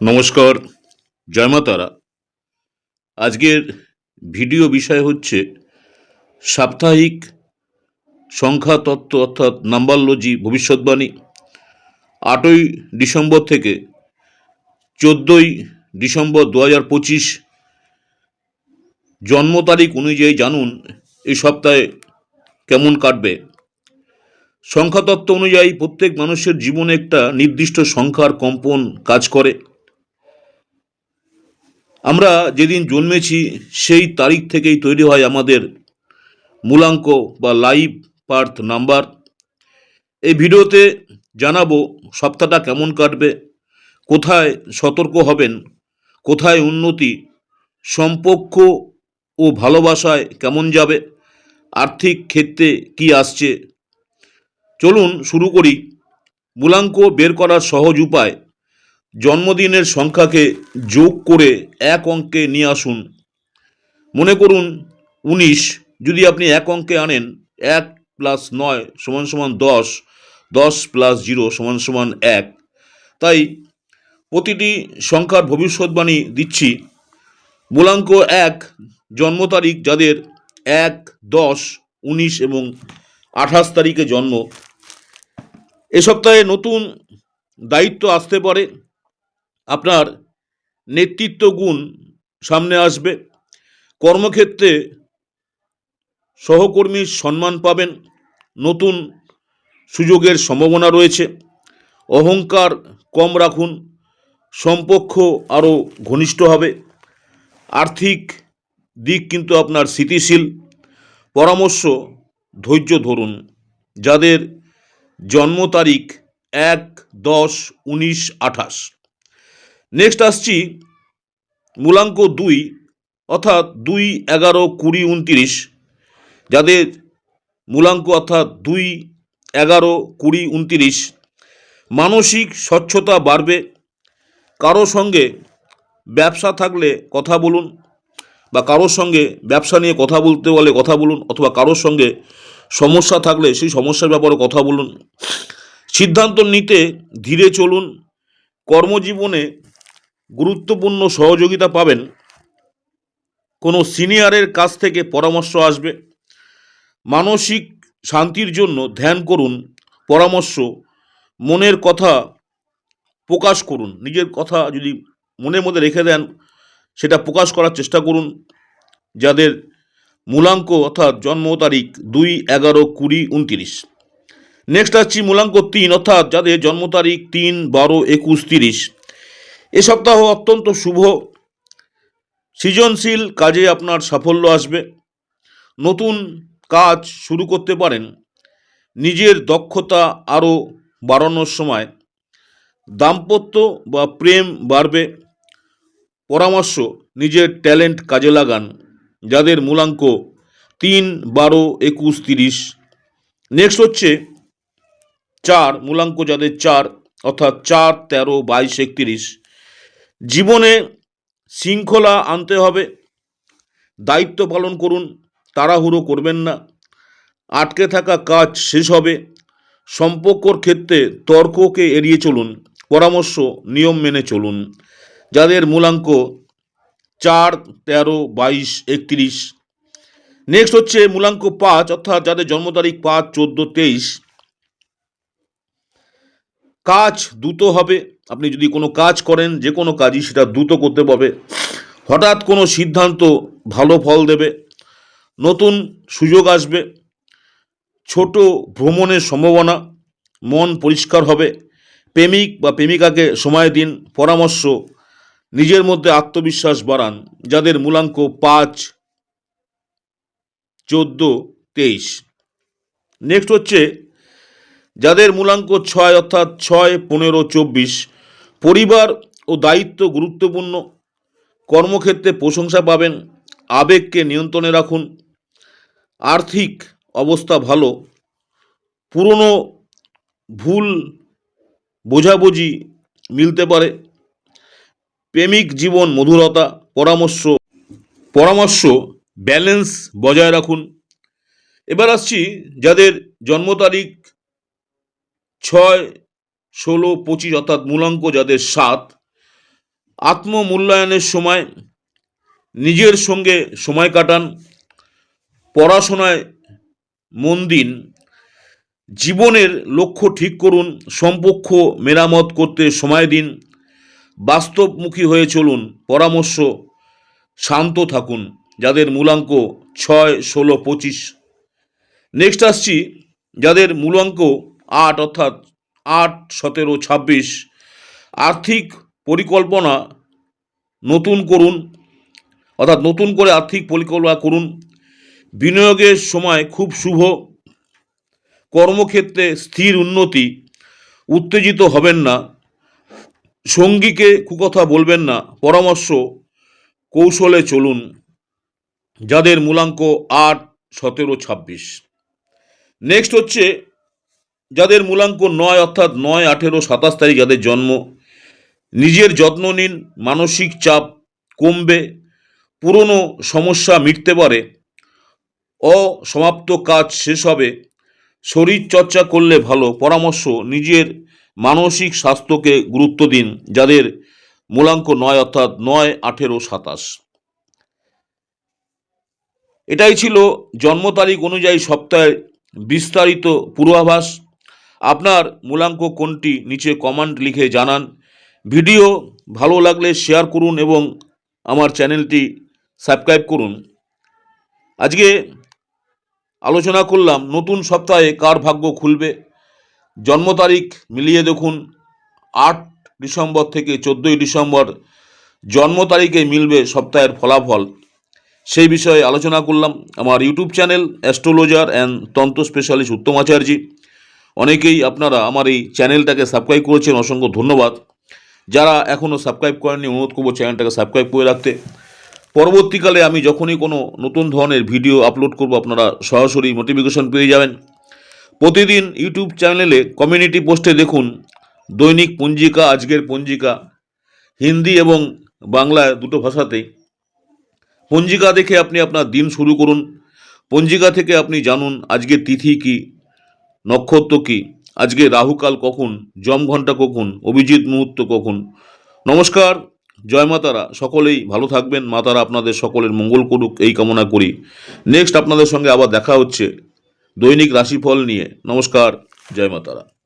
নমস্কার, জয় মা আজকের ভিডিও বিষয় হচ্ছে সাপ্তাহিক সংখ্যা তত্ত্ব অর্থাৎ নাম্বারলজি ভবিষ্যৎবাণী। আটই ডিসেম্বর থেকে চোদ্দোই ডিসেম্বর দু হাজার পঁচিশ জন্ম তারিখ অনুযায়ী জানুন, এই সপ্তাহে কেমন কাটবে। সংখ্যাতত্ত্ব অনুযায়ী প্রত্যেক মানুষের জীবনে একটা নির্দিষ্ট সংখ্যার কম্পন কাজ করে। আমরা যেদিন জন্মেছি, সেই তারিখ থেকেই তৈরি হয় আমাদের মূলাঙ্ক বা লাইভ পার্থ নাম্বার। এই ভিডিওতে জানাব, সপ্তাহটা কেমন কাটবে, কোথায় সতর্ক হবেন, কোথায় উন্নতি, সম্পর্ক ও ভালোবাসায় কেমন যাবে, আর্থিক ক্ষেত্রে কি আসছে। চলুন শুরু করি। মূলাঙ্ক বের করার সহজ উপায় জন্মদিনের সংখ্যাকে যোগ করে এক অঙ্কে নিয়ে আসুন। মনে করুন, উনিশ, যদি আপনি এক অঙ্কে আনেন, এক প্লাস নয় সমান সমান দশ দশ প্লাস জিরো সমান সমান এক। তাই প্রতিটি সংখ্যার ভবিষ্যৎবাণী দিচ্ছি। মূলাঙ্ক এক, জন্ম তারিখ যাদের এক, দশ, উনিশ এবং আঠাশ তারিখে জন্ম। এ সপ্তাহে নতুন দায়িত্ব আসতে পারে। আপনার নেতৃত্ব গুণ সামনে আসবে। কর্মক্ষেত্রে সহকর্মীর সম্মান পাবেন। নতুন সুযোগের সম্ভাবনা রয়েছে। অহংকার কম রাখুন। সম্পর্ক আরও ঘনিষ্ঠ হবে। আর্থিক দিক কিন্তু আপনার স্থিতিশীল। পরামর্শ, ধৈর্য ধরুন। যাদের জন্ম তারিখ এক দশ উনিশ আঠাশ। নেক্সট আসছি মূলাঙ্ক দুই, অর্থাৎ দুই এগারো কুড়ি উনতিরিশ, যাদের মূলাঙ্ক অর্থাৎ দুই এগারো কুড়ি উনতিরিশ। মানসিক স্বচ্ছতা বাড়বে। কারও সঙ্গে ব্যবসা থাকলে কথা বলুন বা কারোর সঙ্গে ব্যবসা নিয়ে কথা বলতে বলে কথা বলুন অথবা কারোর সঙ্গে সমস্যা থাকলে সেই সমস্যার ব্যাপারে কথা বলুন। সিদ্ধান্ত নিতে ধীরে চলুন। কর্মজীবনে গুরুত্বপূর্ণ সহযোগিতা পাবেন। কোনো সিনিয়রের কাছ থেকে পরামর্শ আসবে। মানসিক শান্তির জন্য ধ্যান করুন, পরামর্শ, মনের কথা প্রকাশ করুন। নিজের কথা যদি মনের মধ্যে রেখে দেন, সেটা প্রকাশ করার চেষ্টা করুন। যাদের মূলাঙ্ক অর্থাৎ জন্ম তারিখ দুই এগারো কুড়ি উনতিরিশ। নেক্সট আসছি মূলাঙ্ক তিন, অর্থাৎ যাদের জন্ম তারিখ তিন, বারো, একুশ, তিরিশ। এ সপ্তাহ অত্যন্ত শুভ। সৃজনশীল কাজে আপনার সাফল্য আসবে। নতুন কাজ শুরু করতে পারেন। নিজের দক্ষতা আরও বাড়ানোর সময় দাম্পত্য বা প্রেম বাড়বে। পরামর্শ, নিজের ট্যালেন্ট কাজে লাগান, যাদের মূলাঙ্ক তিন, বারো, একুশ, তিরিশ। নেক্সট হচ্ছে চার, মূলাঙ্ক যাদের চার, অর্থাৎ চার, তেরো, বাইশ, একত্রিশ। জীবনে শৃঙ্খলা আনতে হবে, দায়িত্ব পালন করুন, তাড়াহুড়ো করবেন না, আটকে থাকা কাজ শেষ হবে, সম্পর্কর ক্ষেত্রে তর্ককে এড়িয়ে চলুন, পরামর্শ, নিয়ম মেনে চলুন। যাদের মূলাঙ্ক চার, তেরো, বাইশ, একত্রিশ। নেক্সট হচ্ছে মূলাঙ্ক পাঁচ, অর্থাৎ যাদের জন্ম তারিখ পাঁচ, চোদ্দ, তেইশ। কাজ দ্রুত হবে। আপনি যদি কোনো কাজ করেন, যে কোনো কাজই সেটা দ্রুত করতে পারবে। হঠাৎ কোনো সিদ্ধান্ত ভালো ফল দেবে। নতুন সুযোগ আসবে। ছোট ভ্রমণের সম্ভাবনা, মন পরিষ্কার হবে। প্রেমিক বা প্রেমিকাকে সময় দিন, পরামর্শ, নিজের মধ্যে আত্মবিশ্বাস বাড়ান, যাদের মূলাঙ্ক পাঁচ, চোদ্দ, তেইশ। নেক্সট হচ্ছে যাদের মূলাঙ্ক ছয় অর্থাৎ ছয়, পনেরো, চব্বিশ। পরিবার ও দায়িত্ব গুরুত্বপূর্ণ। কর্মক্ষেত্রে প্রশংসা পাবেন। আবেগকে নিয়ন্ত্রণে রাখুন। আর্থিক অবস্থা ভালো। পুরনো ভুল বোঝাবুঝি মিলতে পারে। প্রেমিক জীবন মধুরতা, পরামর্শ। পরামর্শ, ব্যালেন্স বজায় রাখুন। এবার আসছি যাদের জন্ম তারিখ ছয়, ষোলো, পঁচিশ অর্থাৎ মূলাঙ্ক যাদের সাত, আত্মমূল্যায়নের সময় নিজের সঙ্গে সময় কাটান, পড়াশোনায় মন দিন, জীবনের লক্ষ্য ঠিক করুন, সম্পক্ষ মেরামত করতে সময় দিন, বাস্তবমুখী হয়ে চলুন, পরামর্শ শান্ত থাকুন, যাদের মূলাঙ্ক ছয়, ষোলো, পঁচিশ। নেক্সট আসছি, যাদের মূলাঙ্ক আট অর্থাৎ আট, সতেরো, ছাব্বিশ। আর্থিক পরিকল্পনা নতুন করুন, অর্থাৎ নতুন করে আর্থিক পরিকল্পনা করুন। বিনিয়োগের সময় খুব শুভ। কর্মক্ষেত্রে স্থির উন্নতি। উত্তেজিত হবেন না। সঙ্গীকে কুকথা বলবেন না। পরামর্শ, কৌশলে চলুন। যাদের মূলাঙ্ক আট, সতেরো, ছাব্বিশ। নেক্সট হচ্ছে যাদের মূলাঙ্ক নয় অর্থাৎ নয়, আঠেরো, সাতাশ তারিখ যাদের জন্ম, নিজের যত্ন নিন, মানসিক চাপ কমবে, পুরনো সমস্যা মিটতে পারে, অসমাপ্ত কাজ শেষ হবে, শরীর চর্চা করলে ভালো, পরামর্শ, নিজের মানসিক স্বাস্থ্যকে গুরুত্ব দিন, যাদের মূলাঙ্ক নয় অর্থাৎ নয়, আঠেরো, সাতাশ। এটাই ছিল জন্ম তারিখ অনুযায়ী সপ্তাহের বিস্তারিত পূর্বাভাস। আপনার মূলাঙ্ক কোনটি নিচে কমেন্ট লিখে জানান। ভিডিও ভালো লাগলে শেয়ার করুন এবং আমার চ্যানেলটি সাবস্ক্রাইব করুন। আজকে আলোচনা করলাম, নতুন সপ্তাহে কার ভাগ্য খুলবে? জন্ম তারিখ মিলিয়ে দেখুন, আট ডিসেম্বর থেকে চোদ্দোই ডিসেম্বর জন্ম তারিখে মিলবে সপ্তাহের ফলাফল। সেই বিষয়ে আলোচনা করলাম। আমার YouTube channel astrologer and tantra specialist Uttam Acharya. অনেকেই আপনারা আমার এই চ্যানেলটাকে সাবস্ক্রাইব করেছেন, অসংখ্য ধন্যবাদ। যারা এখনও সাবস্ক্রাইব করেননি, অনুরোধ করব চ্যানেলটাকে সাবস্ক্রাইব করে রাখতে। পরবর্তীকালে আমি যখনই কোনো নতুন ধরনের ভিডিও আপলোড করব, আপনারা সরাসরি নোটিফিকেশন পেয়ে যাবেন। প্রতিদিন ইউটিউব চ্যানেলে কমিউনিটি পোস্টে দেখুন, দৈনিক পঞ্জিকা, আজকের পঞ্জিকা, হিন্দি এবং বাংলায় দুটো ভাষাতেই পঞ্জিকা দেখে আপনি আপনার দিন শুরু করুন। পঞ্জিকা থেকে আপনি জানুন, আজকের তিথি কি। নক্ষত্র কি? আজকে রাহুকাল কখন? জম ঘণ্টা কখন? অভিজিৎ মুহূর্ত কখন? নমস্কার, জয় মাতারা। সকলেই ভালো থাকবেন। মাতারা আপনাদের সকলের মঙ্গল করুক, এই কামনা করি। নেক্সট আপনাদের সঙ্গে আবার দেখা হচ্ছে দৈনিক রাশিফল নিয়ে। নমস্কার, জয় মাতারা।